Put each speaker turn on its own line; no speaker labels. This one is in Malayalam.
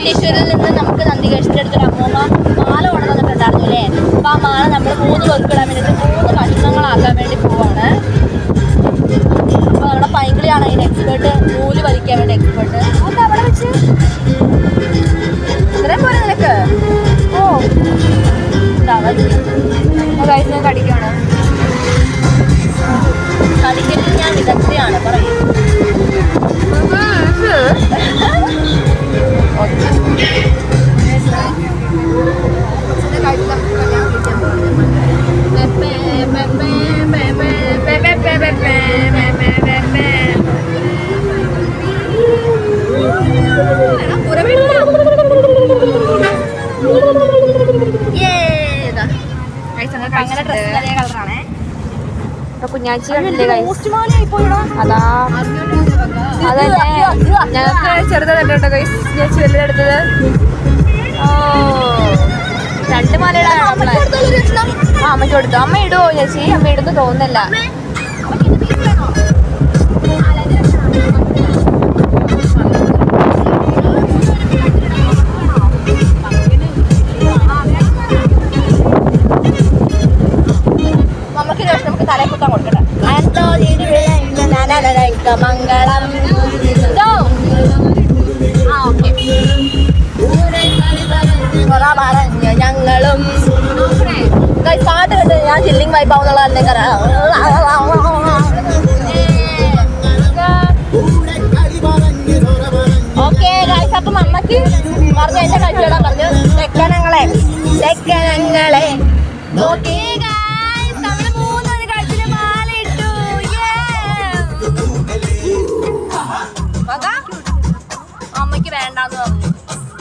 നന്ദീശ്വരിൽ നിന്ന് നമുക്ക് നന്ദി കഴിച്ചിട്ടെടുത്തൊരു അമ്മൂമ്മ മാല കൊണ്ടുവന്നിട്ടുണ്ടായിരുന്നു അല്ലേ? അപ്പൊ ആ മാല നമ്മൾ മൂന്ന് പേർക്ക് ഇടാൻ വേണ്ടിയിട്ട് മൂന്ന് കഷ്ണങ്ങളാക്കാൻ വേണ്ടി പോവാണ്. അപ്പൊ നമ്മുടെ പൈങ്കിളിയാണ് അതിന് എക്സ്പേർട്ട് നൂൽ വലിക്കാൻ വേണ്ടി എക്സ്പേർട്ട് അതൊക്കെ അവിടെ വെച്ച്? ഇത്രയും പോലെ നിനക്ക്? ഓ. ഇതാ.
കഴിച്ച് ഇപ്പൊ കുഞ്ഞാച്ചി കണ്ടില്ലേ ഗൈസ് അതാ. അതല്ലേ. ഞങ്ങൾക്ക് ചെറുതല്ലേ കേട്ടോ ഗൈസ് കുഞ്ഞാച്ചി വലുതെടുത്തത് ഓ. രണ്ട് മലയുടെ ആ അമ്മയ്ക്ക് കൊടുത്തു. അമ്മ ഇടുവോ ചേച്ചി? അമ്മ ഇടുന്നു തോന്നുന്നില്ല.
നമുക്ക് ഒരു വർഷം നമുക്ക് തലയിൽ കുത്താൻ കൊടുക്കട്ടെ മംഗളം. ഞങ്ങളും. പാട്ട് കേട്ട് ഞാൻ ചില്ലിങ് വൈപ്പ് ആവുന്നുള്ള ഓക്കെ ഗായ്സ് അപ്പം അമ്മയ്ക്ക് പറഞ്ഞു എന്റെ കഴിച്ചിടാൻ പറഞ്ഞു. തെക്കനങ്ങളെ തെക്കനങ്ങളെ. ഓക്കെ അമ്മയ്ക്ക് വേണ്ടാന്ന് പറഞ്ഞു.